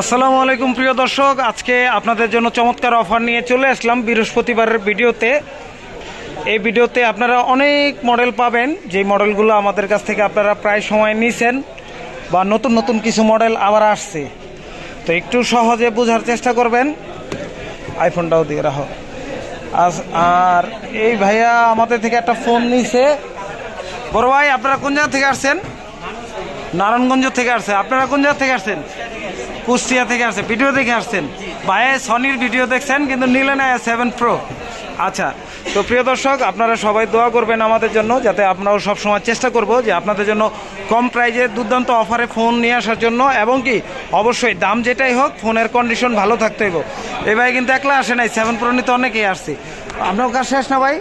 আসসালামু আলাইকুম, প্রিয় দর্শক। আজকে আপনাদের জন্য চমৎকার অফার নিয়ে চলে আসলাম বৃহস্পতিবারের ভিডিওতে। এই ভিডিওতে আপনারা অনেক মডেল পাবেন। যে মডেলগুলো আমাদের কাছ থেকে আপনারা প্রায় সময় নিছেন বা নতুন নতুন কিছু মডেল আবার আসছে। তো একটু সহজে বোঝার চেষ্টা করবেন। আইফোনটাও দিয়ে রাখো। আর এই ভাইয়া আমাদের থেকে একটা ফোন নিছে। বড় ভাই, আপনারা কোন জায়গা থেকে আসছেন? নারায়ণগঞ্জ থেকে আসছে। আপনারা কোন জায়গা থেকে আসছেন? কুষ্টিয়া থেকে আসছে ভিডিও দেখে আসছেন। ভাই সনির ভিডিও দেখছেন, কিন্তু নিলেন সেভেন প্রো আচ্ছা তো প্রিয় দর্শক, আপনারা সবাই দোয়া করবেন আমাদের জন্য, যাতে আমরাও সবসময় চেষ্টা করব যে আপনাদের জন্য কম প্রাইজে দুর্দান্ত অফারে ফোন নিয়ে আসার জন্য, এবং কি, অবশ্যই দাম যেটাই হোক ফোনের কন্ডিশন ভালো থাকতে হইব। এই ভাই কিন্তু একলা আসে নাই সেভেন প্রো নিতে অনেকেই আসছে। আপনার কাজ শেষ না ভাই?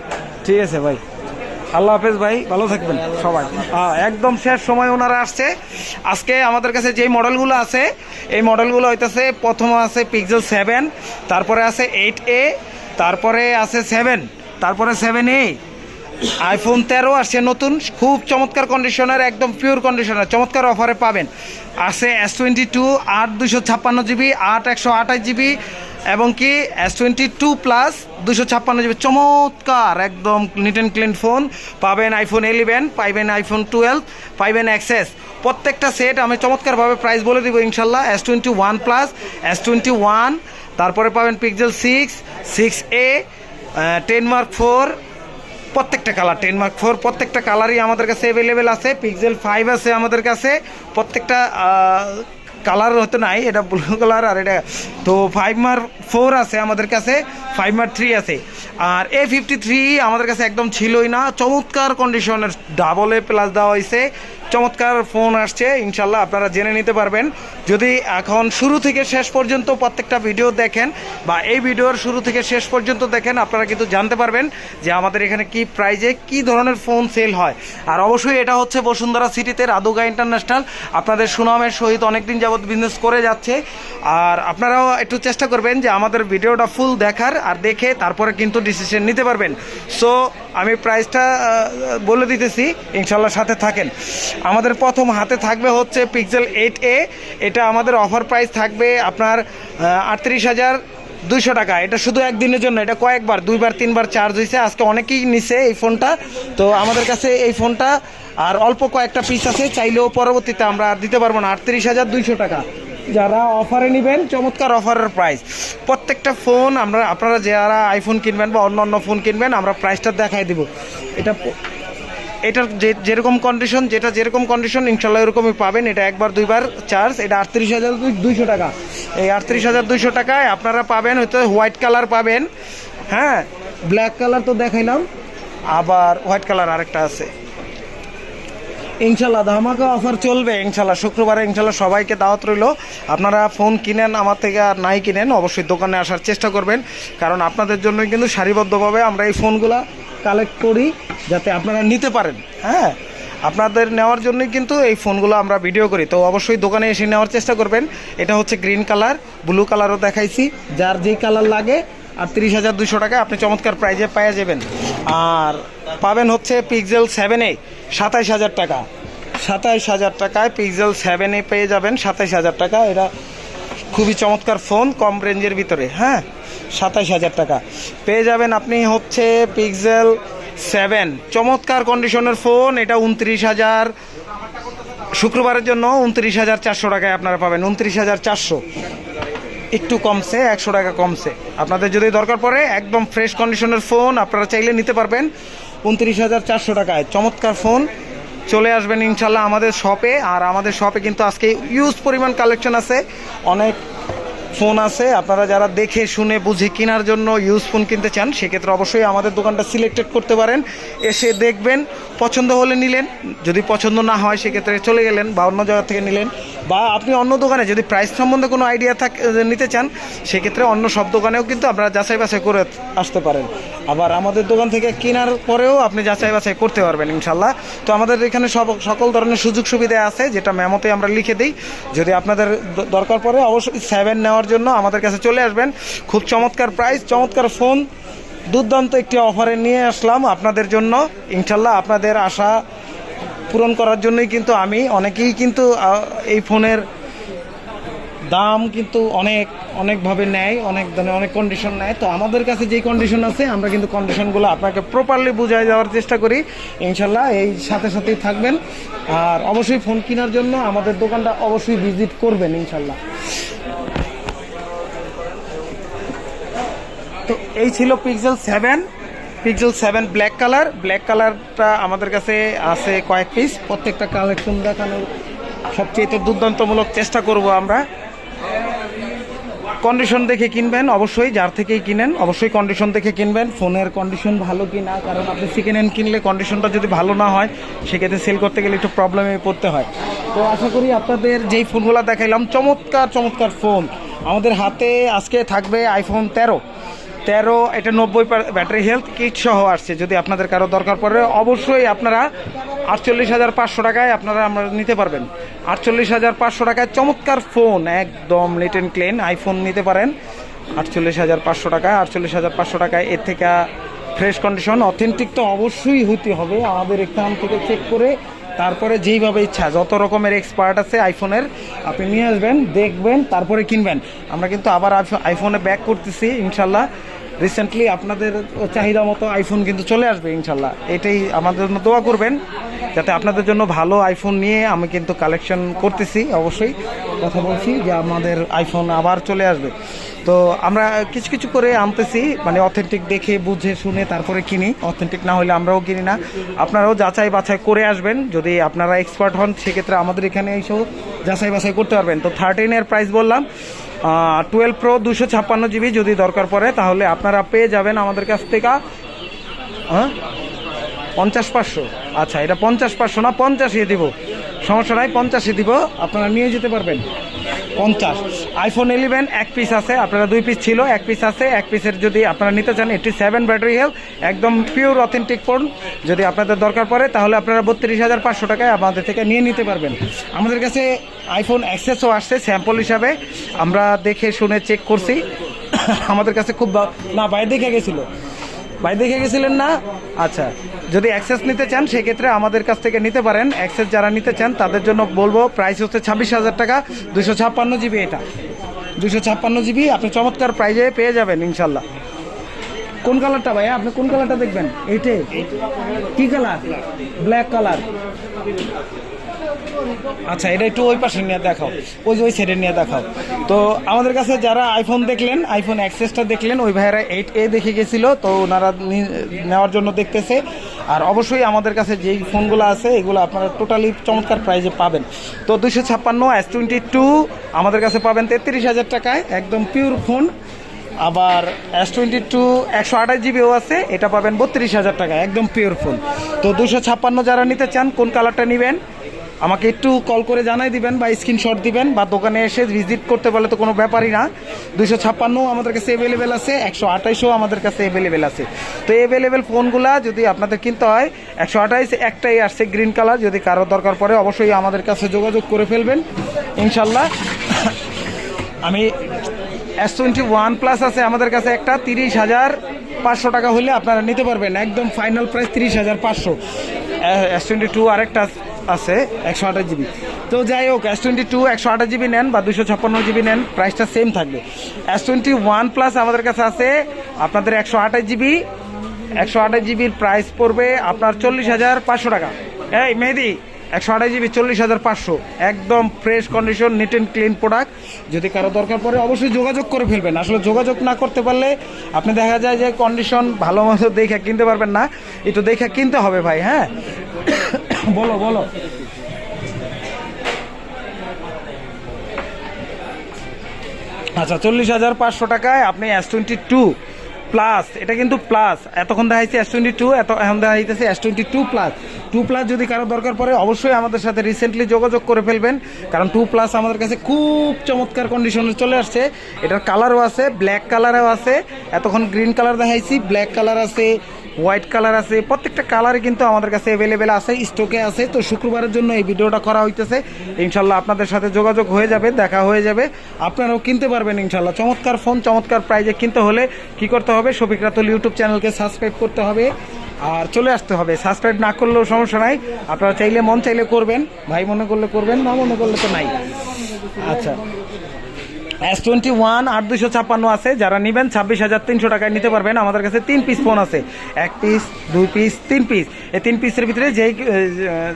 ঠিক আছে ভাই। আল্লাহ হাফেজ ভাই, ভালো থাকবেন সবাই। একদম শেষ সময় ওনারা আসছে। আজকে আমাদের কাছে যেই মডেলগুলো আছে, এই মডেলগুলো হইতেছে, প্রথম আছে পিক্সেল সেভেন তারপরে আছে এইট এ তারপরে আছে সেভেন তারপরে সেভেন এ আইফোন তেরো আসছে নতুন, খুব চমৎকার কন্ডিশনার একদম পিওর কন্ডিশনার চমৎকার অফারে পাবেন। আছে এস টোয়েন্টি টু আট দুশো ছাপ্পান্ন জিবি আট একশো আঠাশ জিবি এবং কি এস টোয়েন্টি টু প্লাস দুশো ছাপ্পান্ন জিবি, চমৎকার, একদম নিট অ্যান্ড ক্লিন ফোন পাবেন আইফোন ইলেভেন পাইবেন আইফোন টুয়েলভ পাইবেন অ্যাক্সেস প্রত্যেকটা সেট আমি চমৎকারভাবে প্রাইস বলে দিব ইনশাল্লাহ S twenty one plus S twenty one তারপরে পাবেন Pixel six six A ten mark four প্রত্যেকটা কালার টেন মার্ক ফোর প্রত্যেকটা কালারই আমাদের কাছে অ্যাভেলেবেল আছে পিক্সেল ফাইভ আছে আমাদের কাছে, প্রত্যেকটা কালার হতো নাই, এটা ব্লু কালার আর এটা তো ফাইভ মার ফোর আছে আমাদের কাছে ফাইভ মার থ্রি আছে। আর এ ফিফটি থ্রি আমাদের কাছে একদম ছিলই না, চমৎকার কন্ডিশনের ডাবল এ প্লাস দেওয়া হয়েছে চমৎকার ফোন আসছে, ইনশাল্লাহ আপনারা জেনে নিতে পারবেন। যদি এখন শুরু থেকে শেষ পর্যন্ত প্রত্যেকটা ভিডিও দেখেন বা এই ভিডিওর শুরু থেকে শেষ পর্যন্ত দেখেন, আপনারা কিন্তু জানতে পারবেন যে আমাদের এখানে কি প্রাইজে কি ধরনের ফোন সেল হয়। আর অবশ্যই এটা হচ্ছে বসুন্ধরা সিটিতে রাদুগা ইন্টারন্যাশনাল। আপনাদের সুনামের সহিত অনেকদিন যাবত বিজনেস করে যাচ্ছে। আর আপনারাও একটু চেষ্টা করবেন যে আমাদের ভিডিওটা ফুল দেখার আর দেখে তারপরে কিন্তু ডিসিশন নিতে পারবেন। সো আমি প্রাইসটা বলে দিতেছি, ইনশাল্লাহ সাথে থাকেন। আমাদের প্রথম হাতে থাকবে হচ্ছে পিক্সেল এইট এ এটা আমাদের অফার প্রাইস থাকবে আপনার আটত্রিশ হাজার দুইশো টাকা। এটা শুধু একদিনের জন্য, এটা কয়েকবার, দুইবার, তিনবার চার্জ হয়েছে। আজকে অনেকেই নিছে এই ফোনটা। তো আমাদের কাছে এই ফোনটা, আর অল্প কয়েকটা পিস আছে। চাইলেও পরবর্তীতে আমরা আর দিতে পারব না। আটত্রিশ হাজার দুইশো টাকা। যারা অফারে নেবেন, চমৎকার অফারের প্রাইস প্রত্যেকটা ফোন আমরা, আপনারা যারা আইফোন কিনবেন বা অন্য অন্য ফোন কিনবেন, আমরা প্রাইসটা দেখাই দিব। এটা এটার যে যেরকম কন্ডিশন যেটা যেরকম কন্ডিশন ইনশাল্লাহ এরকমই পাবেন। এটা একবার, দুইবার চার্জ এটা আটত্রিশ হাজার দুইশো টাকা। এই আটত্রিশ হাজার দুইশো টাকায় আপনারা পাবেন হয়তো হোয়াইট কালার পাবেন। হ্যাঁ ব্ল্যাক কালার তো দেখাইলাম। আবার হোয়াইট কালার আরেকটা আছে। ইনশাল্লাহ ধামাকা অফার চলবে। ইনশাল্লাহ শুক্রবারে ইনশাল্লাহ সবাইকে দাওয়াত রইল। আপনারা ফোন কিনেন, আমার থেকে আর নাই কিনেন। অবশ্যই দোকানে আসার চেষ্টা করবেন। কারণ আপনাদের জন্যই কিন্তু সারিবদ্ধভাবে আমরা এই ফোনগুলা কালেক্ট করি যাতে আপনারা নিতে পারেন হ্যাঁ? আপনাদের নেওয়ার জন্যই কিন্তু এই ফোনগুলো আমরা ভিডিও করি। তো অবশ্যই দোকানে এসে নেওয়ার চেষ্টা করবেন। এটা হচ্ছে গ্রিন কালার ব্লু কালারও দেখাইছি। যার যেই কালার লাগে, আর তিরিশ হাজার দুশো টাকা আপনি চমৎকার প্রাইজে পাওয়া যাবেন। আর পাবেন হচ্ছে পিক্সেল সেভেনে সাতাইশ হাজার টাকা। সাতাইশ হাজার টাকায় পিক্সেল সেভেনে পেয়ে যাবেন সাতাইশ হাজার টাকা। এটা খুবই চমৎকার ফোন কম রেঞ্জের ভিতরে হ্যাঁ? সাতাইশ হাজার টাকা। পেয়ে যাবেন আপনি হচ্ছে পিক্সেল সেভেন। চমৎকার কন্ডিশনের ফোন এটা উনত্রিশ হাজার। শুক্রবারের জন্য উনত্রিশ হাজার চারশো টাকায় আপনারা পাবেন, উনত্রিশ হাজার চারশো। একটু কমছে, একশো টাকা কমছে। আপনাদের যদি দরকার পড়ে, একদম ফ্রেশ কন্ডিশনের ফোন আপনারা চাইলে নিতে পারবেন উনত্রিশ হাজার চারশো টাকায়। চমৎকার ফোন চলে আসবেন ইনশাল্লাহ আমাদের শপে আর আমাদের শপে কিন্তু আজকে ইউজ পরিমাণ কালেকশন আছে। অনেক ফোন আছে, আপনারা যারা দেখে শুনে বুঝে কেনার জন্য ইউজ ফোন কিনতে চান, সেক্ষেত্রে অবশ্যই আমাদের দোকানটা সিলেক্টেড করতে পারেন। এসে দেখবেন, পছন্দ হলে নিলেন, যদি পছন্দ না হয়, সেক্ষেত্রে চলে গেলেন বা অন্য জায়গা থেকে নিলেন। বা আপনি অন্য দোকানে যদি প্রাইস সম্বন্ধে কোনো আইডিয়া থাক নিতে চান, সেক্ষেত্রে অন্য সব দোকানেও কিন্তু আপনারা যাচাই বাছাই করে আসতে পারেন। আবার আমাদের দোকান থেকে কেনার পরেও আপনি যাচাই বাছাই করতে পারবেন ইনশাল্লাহ তো আমাদের এখানে সব সকল ধরনের সুযোগ সুবিধা আছে, যেটা মেমোতে আমরা লিখে দিই। যদি আপনাদের দরকার পড়ে, অবশ্যই সেভেন নেওয়ার জন্য আমাদের কাছে চলে আসবেন। খুব চমৎকার প্রাইস চমৎকার ফোন দুর্দান্ত একটি অফারে নিয়ে আসলাম আপনাদের জন্য। ইনশাল্লাহ আপনাদের আশা পূরণ করার জন্যই কিন্তু আমি, অনেকেই কিন্তু এই ফোনের দাম কিন্তু অনেক, অনেকভাবে নেয়, অনেক অনেক কন্ডিশন নেয়। তো আমাদের কাছে যেই কন্ডিশন আছে, আমরা কিন্তু কন্ডিশনগুলো আপনাকে প্রপারলি বুঝাই দেওয়ার চেষ্টা করি। ইনশাল্লাহ এই সাথে সাথেই থাকবেন। আর অবশ্যই ফোন কেনার জন্য আমাদের দোকানটা অবশ্যই ভিজিট করবেন ইনশাল্লাহ এই ছিল Pixel seven Pixel seven black colour black কালারটা আমাদের কাছে আছে কয়েক পিস প্রত্যেকটা কালেকশন দেখানোর সবচেয়ে দুর্দান্তমূলক চেষ্টা করব আমরা। কন্ডিশন দেখে কিনবেন, অবশ্যই যার থেকেই কিনেন, অবশ্যই কন্ডিশন দেখে কিনবেন। ফোনের কন্ডিশন ভালো কি না কারণ আপনি সেকেন্ড হ্যান্ড কিনলে কন্ডিশনটা যদি ভালো না হয়, সেক্ষেত্রে সেল করতে গেলে একটু প্রবলেমে পড়তে হয়। তো আশা করি আপনাদের যেই ফোনগুলো দেখাইলাম, চমৎকার চমৎকার ফোন আমাদের হাতে আজকে থাকবে আইফোন তেরো। তেরো, এটা নব্বই ব্যাটারি হেলথ কিট সহ আসছে। যদি আপনাদের কারও দরকার পড়ে, অবশ্যই আপনারা আটচল্লিশ হাজার পাঁচশো টাকায় আপনারা আমরা নিতে পারবেন। আটচল্লিশ হাজার পাঁচশো টাকায় চমৎকার ফোন একদম লিট অ্যান্ড ক্লিন আইফোন নিতে পারেন। আটচল্লিশ হাজার পাঁচশো টাকায়, আটচল্লিশ হাজার পাঁচশো টাকায় এর থেকে ফ্রেশ কন্ডিশন অথেন্টিক তো অবশ্যই হতে হবে। আমাদের এখান থেকে চেক করে তারপরে যেইভাবে ইচ্ছা, যত রকমের এক্সপার্ট আছে আইফোনের আপনি নিয়ে আসবেন, দেখবেন, তারপরে কিনবেন। আমরা কিন্তু আবার আইফোনে ব্যাক করতেছি, ইনশাল্লাহ। রিসেন্টলি আপনাদের চাহিদা মতো আইফোন কিন্তু চলে আসবে, ইনশাল্লাহ। এটাই আমাদের জন্য দোয়া করবেন, যাতে আপনাদের জন্য ভালো আইফোন নিয়ে আমি কিন্তু কালেকশন করতেছি, অবশ্যই। কথা বলছি যে আমাদের আইফোন আবার চলে আসবে। তো আমরা কিছু কিছু করে আনতেছি মানে অথেন্টিক দেখে, বুঝে, শুনে তারপরে কিনি। অথেন্টিক না হলে আমরাও কিনি না। আপনারাও যাচাই বাছাই করে আসবেন। যদি আপনারা এক্সপার্ট হন, সেক্ষেত্রে আমাদের এখানে এইসব যাচাই বাছাই করতে পারবেন। তো থার্টিনের প্রাইস বললাম। টুয়েলভ প্রো দুশো ছাপ্পান্ন জিবি যদি দরকার পড়ে, তাহলে আপনারা পেয়ে যাবেন আমাদের কাছ থেকে হ্যাঁ? পঞ্চাশ পাঁচশো। আচ্ছা এটা পঞ্চাশ পাঁচশো না পঞ্চাশে দিব। সমস্যা নাই, পঞ্চাশই দিব। আপনারা নিয়ে যেতে পারবেন। পঞ্চাশ। আইফোন ইলেভেন এক পিস আছে, আপনারা দুই পিস ছিল, এক পিস আছে, এক পিসের যদি আপনারা নিতে চান, এটি সেভেন ব্যাটারি হেলথ একদম পিওর অথেন্টিক ফোন যদি আপনাদের দরকার পড়ে, তাহলে আপনারা বত্রিশ হাজার পাঁচশো টাকায় আমাদের থেকে নিয়ে নিতে পারবেন। আমাদের কাছে আইফোন অ্যাক্সেসও আসছে স্যাম্পল হিসাবে। আমরা দেখে শুনে চেক করছি। আমাদের কাছে খুব না বাইরে দেখে গেছিল। ভাই দেখে গেছিলেন না? আচ্ছা যদি অ্যাক্সেস নিতে চান, সেক্ষেত্রে আমাদের কাছ থেকে নিতে পারেন। অ্যাক্সেস যারা নিতে চান, তাদের জন্য বলব প্রাইস হচ্ছে ছাব্বিশ হাজার টাকা, দুশো ছাপ্পান্ন জিবি এটা। দুশো ছাপ্পান্ন জিবি, আপনি চমৎকার প্রাইজে পেয়ে যাবেন, ইনশাল্লাহ। কোন কালারটা ভাই আপনি কোন কালারটা দেখবেন? এইটে। কি কালার ব্ল্যাক কালার আচ্ছা এটা একটু ওই পাশে নিয়ে দেখাও। ওই যে ওই সাইডে নিয়ে দেখাও। তো আমাদের কাছে যারা আইফোন দেখলেন আইফোন অ্যাক্সেসটা দেখলেন, ওই ভাইয়েরা এইট এ দেখে গেছিল, তো ওনারা নেওয়ার জন্য দেখতেছে। আর অবশ্যই আমাদের কাছে যেই ফোনগুলো আছে, এগুলো আপনারা টোটালি চমৎকার প্রাইজে পাবেন। তো দুশো ছাপ্পান্ন এস টোয়েন্টি টু আমাদের কাছে পাবেন তেত্রিশ হাজার টাকায়, একদম পিওর ফোন আবার এস টোয়েন্টি টু একশো আঠাশ জিবিও আছে, এটা পাবেন বত্রিশ হাজার টাকা একদম পিওর ফোন তো দুশো ছাপ্পান্ন যারা নিতে চান, কোন কালারটা নেবেন? আমাকে একটু কল করে জানাই দিবেন বা স্ক্রিনশট দিবেন বা দোকানে এসে ভিজিট করতে পারলে তো কোনো ব্যাপারই না। দুশো ছাপ্পান্ন আমাদের কাছে অ্যাভেলেবেল আছে, একশো আঠাইশও আমাদের কাছে অ্যাভেলেবেল আছে। তো অ্যাভেলেবেল ফোনগুলা যদি আপনাদের কিনতে হয়, একশো আঠাইশ একটাই আসছে গ্রিন কালার যদি কারও দরকার পড়ে অবশ্যই আমাদের কাছে যোগাযোগ করে ফেলবেন। ইনশাল্লাহ। আমি এস টোয়েন্টি ওয়ান প্লাস আছে আমাদের কাছে একটা, তিরিশ হাজার পাঁচশো টাকা হলে আপনারা নিতে পারবেন। একদম ফাইনাল প্রাইস তিরিশ হাজার পাঁচশো। এস টোয়েন্টি টু আরেকটা আছে, একশো আঠাশ জিবি। তো যাই হোক এস টোয়েন্টি টু একশো আঠাশ জিবি নেন বা দুশো ছাপ্পান্ন জিবি নেন প্রাইসটা সেম থাকবে। এস টোয়েন্টি ওয়ান প্লাস আমাদের কাছে আছে, আপনাদের একশো আঠাশ জিবি। একশো আঠাশ জিবির প্রাইস পড়বে আপনার চল্লিশ হাজার পাঁচশো টাকা। এই মেহেদি, একশো আঠাশ জিবি চল্লিশ হাজার পাঁচশো। একদম fresh condition neat and clean product যদি কারও দরকার পড়ে, অবশ্যই যোগাযোগ করে ফেলবেন। আসলে যোগাযোগ না করতে পারলে আপনি দেখা যায় যে কন্ডিশন ভালো মতো দেখে কিনতে পারবেন না। একটু দেখে কিনতে হবে ভাই হ্যাঁ? বলো বলো। আচ্ছা চল্লিশ হাজার পাঁচশো টাকায় আপনি এস টোয়েন্টি টু প্লাস এটা কিন্তু প্লাস এতক্ষণ দেখাইছে এস টোয়েন্টি টু এত এখন দেখাইতেছে S twenty two plus two plus যদি কারও দরকার পড়ে, অবশ্যই আমাদের সাথে রিসেন্টলি যোগাযোগ করে ফেলবেন। কারণ টু প্লাস আমাদের কাছে খুব চমৎকার কন্ডিশনে চলে আসছে। এটার কালারও আছে ব্ল্যাক কালারও আছে। এতক্ষণ গ্রিন কালার দেখাইছি ব্ল্যাক কালার আছে হোয়াইট কালার আছে। প্রত্যেকটা কালারই কিন্তু আমাদের কাছে অ্যাভেলেবেল আছে স্টকে আছে। তো শুক্রবারের জন্য এই ভিডিওটা করা হইতেছে। ইনশাল্লাহ আপনাদের সাথে যোগাযোগ হয়ে যাবে, দেখা হয়ে যাবে। আপনারাও কিনতে পারবেন ইনশাল্লাহ। চমৎকার ফোন চমৎকার প্রাইজে কিনতে হলে কি করতে হবে? শফিক রাতুল ইউটিউব চ্যানেলকে সাবস্ক্রাইব করতে হবে। আর চলে আসতে হবে। সাবস্ক্রাইব না করলেও সমস্যা নাই। আপনারা চাইলে মন চাইলে করবেন। ভাই মনে করলে করবেন, না মনে করলে তো নাই। আচ্ছা। এস টোয়েন্টি ওয়ান আট দুশো ছাপ্পান্ন আছে। যারা নেবেন ছাব্বিশ হাজার তিনশো টাকায় নিতে পারবেন। আমাদের কাছে তিন পিস ফোন আছে। এক পিস দুই পিস তিন পিস এই তিন পিসের ভিতরে যেই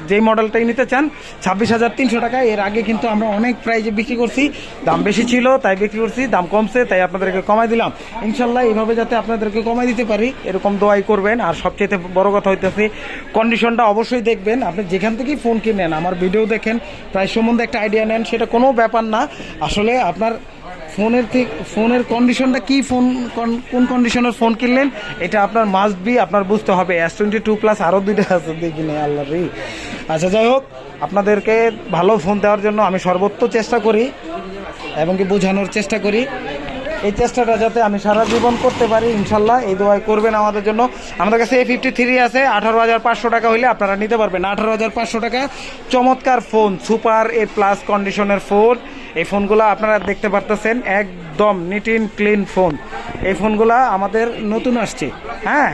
যেই মডেলটাই নিতে চান, ছাব্বিশ হাজার তিনশো টাকা এর আগে কিন্তু আমরা অনেক প্রাইজে বিক্রি করছি। দাম বেশি ছিল, তাই বিক্রি করছি। দাম কমছে, তাই আপনাদেরকে কমাই দিলাম। ইনশাল্লাহ এইভাবে যাতে আপনাদেরকে কমাই দিতে পারি, এরকম দোয়াই করবেন। আর সবচেয়ে বড় কথা হইতেছে কন্ডিশনটা অবশ্যই দেখবেন। আপনি যেখান থেকেই ফোন কিনেন, আমার ভিডিও দেখেন প্রায় সম্বন্ধে একটা আইডিয়া নেন, সেটা কোনো ব্যাপার না। আসলে আপনার ফোনের ফোনের কন্ডিশনটা কি ফোন, কোন- কোন কন্ডিশনের ফোন কিনলেন? এটা আপনার মাস্ট বি আপনার বুঝতে হবে। এস টোয়েন্টি টু প্লাস আরও দুইটা আছে, দেখি নে, আল্লাহ রে। আচ্ছা যাই হোক, আপনাদেরকে ভালো ফোন দেওয়ার জন্য আমি সর্বোচ্চ চেষ্টা করি এবং কি বোঝানোর চেষ্টা করি। এই চেষ্টাটা যাতে আমি সারা জীবন করতে পারি, ইনশাল্লাহ। এই দোয়াই করবেন আমাদের জন্য। আমাদের কাছে এ ফিফটি থ্রি আছে, আঠারো হাজার পাঁচশো টাকা হইলে আপনারা নিতে পারবেন। আঠারো হাজার পাঁচশো টাকা, চমৎকার ফোন সুপার এ প্লাস কন্ডিশনের ফোন এই ফোনগুলো আপনারা দেখতে পারতেছেন, একদম নিট ইন ক্লিন ফোন এই ফোনগুলো আমাদের নতুন আসছে হ্যাঁ?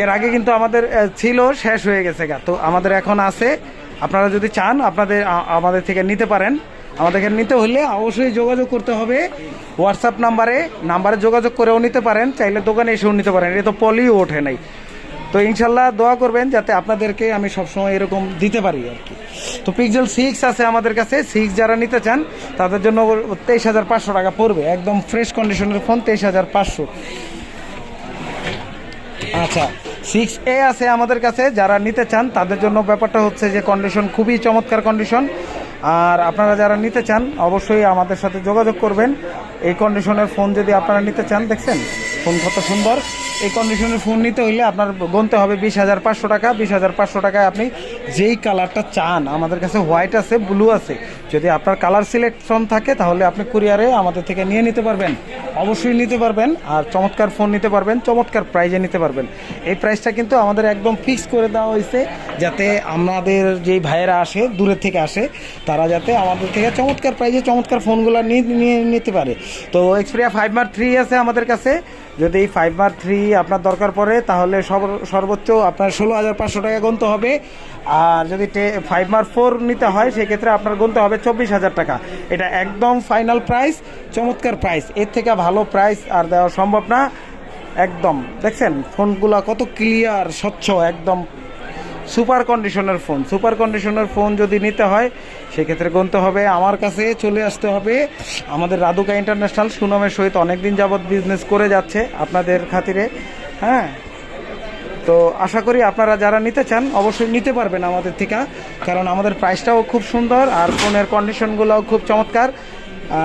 এর আগে কিন্তু আমাদের ছিল, শেষ হয়ে গেছে গা। তো আমাদের এখন আছে, আপনারা যদি চান, আপনাদের আমাদের থেকে নিতে পারেন। আমাদেরকে নিতে হলে অবশ্যই যোগাযোগ করতে হবে। হোয়াটসঅ্যাপ নাম্বারে নাম্বারে যোগাযোগ করেও নিতে পারেন, চাইলে দোকানে এসেও নিতে পারেন। এটা তো পলিও ওঠে নাই। তো ইনশাল্লাহ দোয়া করবেন যাতে আপনাদেরকে আমি সবসময় এরকম দিতে পারি আর কি। তো পিক্সেল সিক্স আছে আমাদের কাছে সিক্স যারা নিতে চান, তাদের জন্য তেইশ হাজার পাঁচশো টাকা পড়বে, একদম ফ্রেশ কন্ডিশনের ফোন তেইশ হাজার পাঁচশো। আচ্ছা সিক্স এ আছে আমাদের কাছে, যারা নিতে চান, তাদের জন্য ব্যাপারটা হচ্ছে যে কন্ডিশন খুবই চমৎকার কন্ডিশন আর আপনারা যারা নিতে চান, অবশ্যই আমাদের সাথে যোগাযোগ করবেন। এই কন্ডিশনের ফোন যদি আপনারা নিতে চান, দেখছেন? ফোন কত সুন্দর। এই কন্ডিশনের ফোন নিতে হইলে আপনার গুনতে হবে বিশ হাজার পাঁচশো টাকা। বিশ হাজার পাঁচশো টাকায় আপনি যেই কালারটা চান, আমাদের কাছে হোয়াইট আছে ব্লু আছে, যদি আপনার কালার সিলেকশন থাকে, তাহলে আপনি কুরিয়ারে আমাদের থেকে নিয়ে নিতে পারবেন। অবশ্যই নিতে পারবেন আর চমৎকার ফোন নিতে পারবেন, চমৎকার প্রাইজে নিতে পারবেন। এই প্রাইসটা কিন্তু আমাদের একদম ফিক্স করে দেওয়া হয়েছে, যাতে আমাদের যেই ভাইয়েরা আসে দূরের থেকে আসে, তারা যাতে আমাদের থেকে চমৎকার প্রাইজে চমৎকার ফোনগুলো নিয়ে নিতে পারে। তো এক্সপিরিয়া ফাইভ মার্ক থ্রি আছে আমাদের কাছে। যদি ফাইভ মার থ্রি আপনার দরকার পড়ে, তাহলে সর্বোচ্চ আপনার ষোলো হাজার পাঁচশো টাকা গুনতে হবে। আর যদি ফাইভ মার ফোর নিতে হয়, সেক্ষেত্রে আপনার গুনতে হবে চব্বিশ হাজার টাকা। এটা একদম ফাইনাল প্রাইস চমৎকার প্রাইস এর থেকে ভালো প্রাইস আর দেওয়া সম্ভব না। একদম, দেখছেন? ফোনগুলো কত ক্লিয়ার স্বচ্ছ, একদম সুপার কন্ডিশনের ফোন। সুপার কন্ডিশনের ফোন যদি নিতে হয়, সেক্ষেত্রে গুনতে হবে। আমার কাছে চলে আসতে হবে আমাদের রাধুকা ইন্টারন্যাশনাল, সুনামের সহিত অনেক দিন যাবৎ বিজনেস করে যাচ্ছে আপনাদের খাতিরে হ্যাঁ? তো আশা করি আপনারা যারা নিতে চান, অবশ্যই নিতে পারবেন আমাদের থেকে, কারণ আমাদের প্রাইসটাও খুব সুন্দর আর ফোনের কন্ডিশনগুলোও খুব চমৎকার।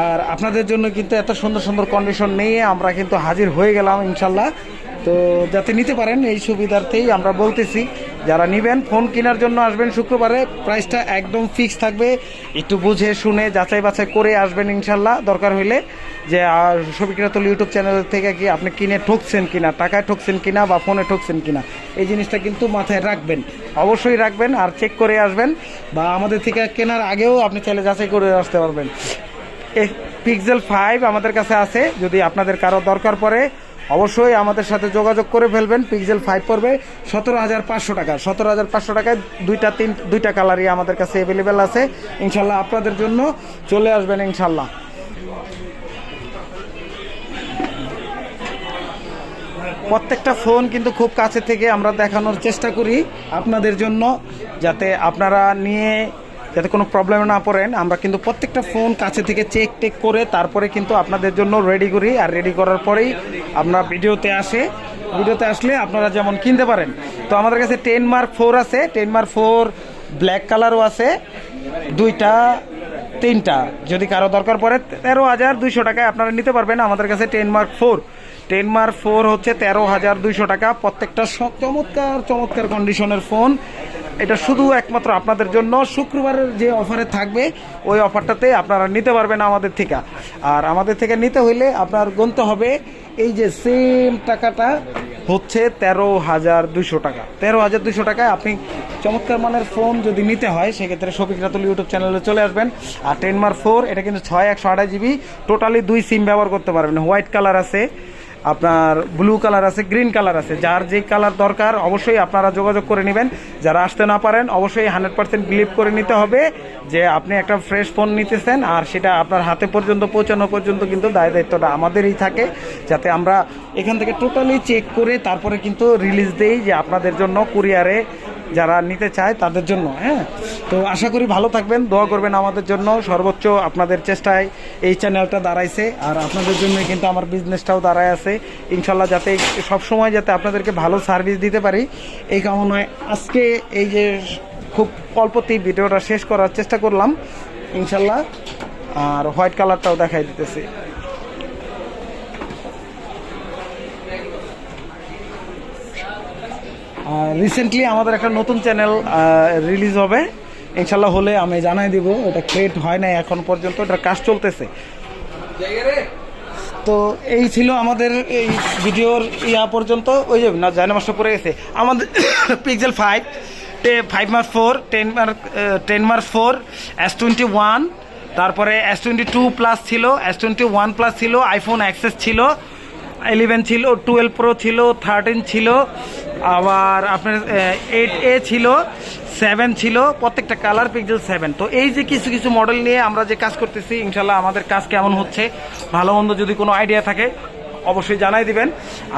আর আপনাদের জন্য কিন্তু এত সুন্দর সুন্দর কন্ডিশন নিয়ে আমরা কিন্তু হাজির হয়ে গেলাম, ইনশাল্লাহ। তো যাতে নিতে পারেন, এই সুবিধার্থেই আমরা বলতেছি। যারা নেবেন, ফোন কেনার জন্য আসবেন শুক্রবারে প্রাইসটা একদম ফিক্স থাকবে। একটু বুঝে শুনে যাচাই বাছাই করে আসবেন ইনশাল্লাহ। দরকার হইলে যে সবিক্রাতল ইউটিউব চ্যানেল থেকে কি আপনি কিনে ঠকছেন কিনা, টাকায় ঠকছেন কিনা বা ফোনে ঠকছেন কিনা, এই জিনিসটা কিন্তু মাথায় রাখবেন। অবশ্যই রাখবেন আর চেক করে আসবেন বা আমাদের থেকে কেনার আগেও আপনি চাইলে যাচাই করে আসতে পারবেন। পিক্সেল ফাইভ আমাদের কাছে আছে। যদি আপনাদের কারও দরকার পড়ে অবশ্যই আমাদের সাথে যোগাযোগ করে ফেলবেন। পিক্সেল ফাইভ পড়বে সতেরো হাজার পাঁচশো টাকা। সতেরো হাজার পাঁচশো টাকায় দুইটা, তিন, দুইটা কালারই আমাদের কাছে অ্যাভেলেবেল আছে। ইনশাল্লাহ আপনাদের জন্য চলে আসবেন ইনশাল্লাহ। প্রত্যেকটা ফোন কিন্তু খুব কাছে থেকে আমরা দেখানোর চেষ্টা করি আপনাদের জন্য, যাতে আপনারা নিয়ে যাতে কোনো প্রবলেমে না পড়েন, আমরা কিন্তু প্রত্যেকটা ফোন কাছে থেকে চেক টেক করে তারপরে কিন্তু আপনাদের জন্য রেডি করি। আর রেডি করার পরেই আমরা ভিডিওতে আসে। ভিডিওতে আসলে আপনারা যেমন কিনতে পারেন। তো আমাদের কাছে টেন মার্ক ফোর আছে। টেন মার্ক ফোর ব্ল্যাক কালারও আছে। দুইটা, তিনটা। যদি কারও দরকার পড়ে তেরো হাজার দুইশো টাকায় আপনারা নিতে পারবেন আমাদের কাছে ten mark four ten mark four হচ্ছে তেরো হাজার দুইশো টাকা। প্রত্যেকটা চমৎকার চমৎকার কন্ডিশনের ফোন এটা শুধু একমাত্র আপনাদের জন্য। শুক্রবারের যে অফারে থাকবে, ওই অফারটাতে আপনারা নিতে পারবেন আমাদের থেকে। আর আমাদের থেকে নিতে হইলে আপনার গুনতে হবে এই যে সেম টাকাটা হচ্ছে তেরো হাজার দুশো টাকা। তেরো হাজার দুশো টাকায় আপনি চমৎকার মানের ফোন যদি নিতে হয়, সেক্ষেত্রে শফিক রাতুল ইউটিউব চ্যানেলে চলে আসবেন। আর টেন মার ফোর, এটা কিন্তু ছয় একশো আড়াই জিবি, টোটালি দুই সিম ব্যবহার করতে পারবেন। হোয়াইট কালার আছে। আপনার ব্লু কালার আছে গ্রিন কালার আছে। যার যে কালার দরকার, অবশ্যই আপনারা যোগাযোগ করে নেবেন। যারা আসতে না পারেন, অবশ্যই হান্ড্রেড পার্সেন্ট বিলিভ করে নিতে হবে যে আপনি একটা ফ্রেশ ফোন নিতেছেন আর সেটা আপনার হাতে পর্যন্ত, পৌঁছানো পর্যন্ত কিন্তু দায় দায়িত্বটা আমাদেরই থাকে। যাতে আমরা এখান থেকে টোটালি চেক করে তারপরে কিন্তু রিলিজ দেই যে আপনাদের জন্য কুরিয়ারে যারা নিতে চায় তাদের জন্য হ্যাঁ? তো আশা করি ভালো থাকবেন, দোয়া করবেন আমাদের জন্য। সর্বোচ্চ আপনাদের চেষ্টায় এই চ্যানেলটা দাঁড়াইছে। আর আপনাদের জন্য কিন্তু আমার বিজনেসটাও দাঁড়ায় আছে। ইনশাল্লাহ যাতে সব সময় যাতে আপনাদেরকে ভালো সার্ভিস দিতে পারি। এই কামনায় আজকে এই যে খুব অল্পতেই ভিডিওটা শেষ করার চেষ্টা করলাম, ইনশাল্লাহ। আর হোয়াইট কালারটাও দেখাই দিতেছি। রিসেন্টলি আমাদের একটা নতুন চ্যানেল রিলিজ হবে। ইনশাল্লাহ হলে আমি জানাই দিব, এটা ক্রিয়েট হয় নাই এখন পর্যন্ত, এটার কাজ চলতেছে। তো এই ছিল আমাদের এই ভিডিওর ইয়া পর্যন্ত। ওই যে, না জানে মাস্টার পড়ে গেছে। আমাদের পিক্সেল ফাইভ টে five mark four ten mark ten mark four S twenty one তারপরে এস টোয়েন্টি টু প্লাস ছিল এস টোয়েন্টি ওয়ান প্লাস ছিল আইফোন অ্যাক্সেস ছিল ইলেভেন ছিল টুয়েলভ প্রো ছিল থার্টিন ছিল আবার আপনার এইট এ ছিল সেভেন ছিল, প্রত্যেকটা কালার পিক্সেল সেভেন তো এই যে কিছু কিছু মডেল নিয়ে আমরা যে কাজ করতেছি ইনশাল্লাহ আমাদের কাজ কেমন হচ্ছে, ভালো মন্দ যদি কোনো আইডিয়া থাকে, অবশ্যই জানাই দিবেন।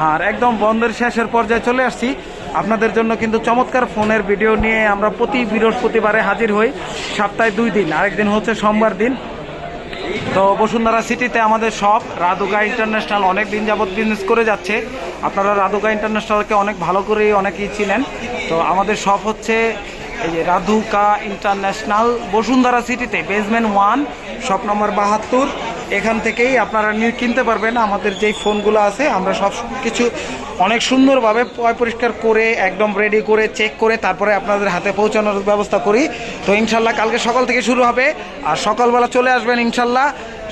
আর একদম বন্ধের শেষের পর্যায়ে চলে আসছি। আপনাদের জন্য কিন্তু চমৎকার ফোনের ভিডিও নিয়ে আমরা প্রতি বৃহস্পতিবারে হাজির হই, সপ্তাহে দুই দিন। আরেকদিন হচ্ছে সোমবার দিন। তো বসুন্ধরা সিটিতে আমাদের সব রাধুকা ইন্টারন্যাশনাল অনেক দিন যাবৎ বিজনেস করে যাচ্ছে। আপনারা রাধুকা ইন্টারন্যাশনালকে অনেক ভালো করেই অনেকেই চিনেন। তো আমাদের শপ হচ্ছে এই যে রাধুকা ইন্টারন্যাশনাল বসুন্ধরা সিটিতে বেসমেন্ট ওয়ান শপ নম্বর বাহাত্তর। এখান থেকেই আপনারা নিয়ে কিনতে পারবেন। আমাদের যেই ফোনগুলো আছে, আমরা সব কিছু অনেক সুন্দরভাবে পয় পরিষ্কার করে, একদম রেডি করে চেক করে, তারপরে আপনাদের হাতে পৌঁছানোর ব্যবস্থা করি। তো ইনশাল্লাহ কালকে সকাল থেকে শুরু হবে। আর সকালবেলা চলে আসবেন ইনশাল্লাহ।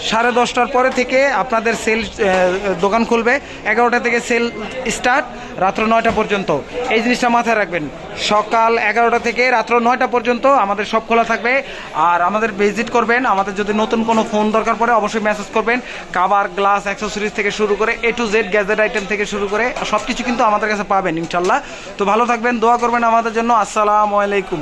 সাড়ে দশটার পরে থেকে আপনাদের সেল দোকান খুলবে। এগারোটা থেকে সেল স্টার্ট, রাত্র নয়টা পর্যন্ত। এই জিনিসটা মাথায় রাখবেন। সকাল এগারোটা থেকে রাত্র নয়টা পর্যন্ত আমাদের সব খোলা থাকবে। আর আমাদের ভিজিট করবেন। আমাদের যদি নতুন কোনো ফোন দরকার পড়ে, অবশ্যই মেসেজ করবেন। কাভার গ্লাস অ্যাক্সেসরিজ থেকে শুরু করে A to Z gadget item থেকে শুরু করে সব কিছু কিন্তু আমাদের কাছে পাবেন ইনশাল্লাহ তো ভালো থাকবেন, দোয়া করবেন আমাদের জন্য। আসসালামু আলাইকুম।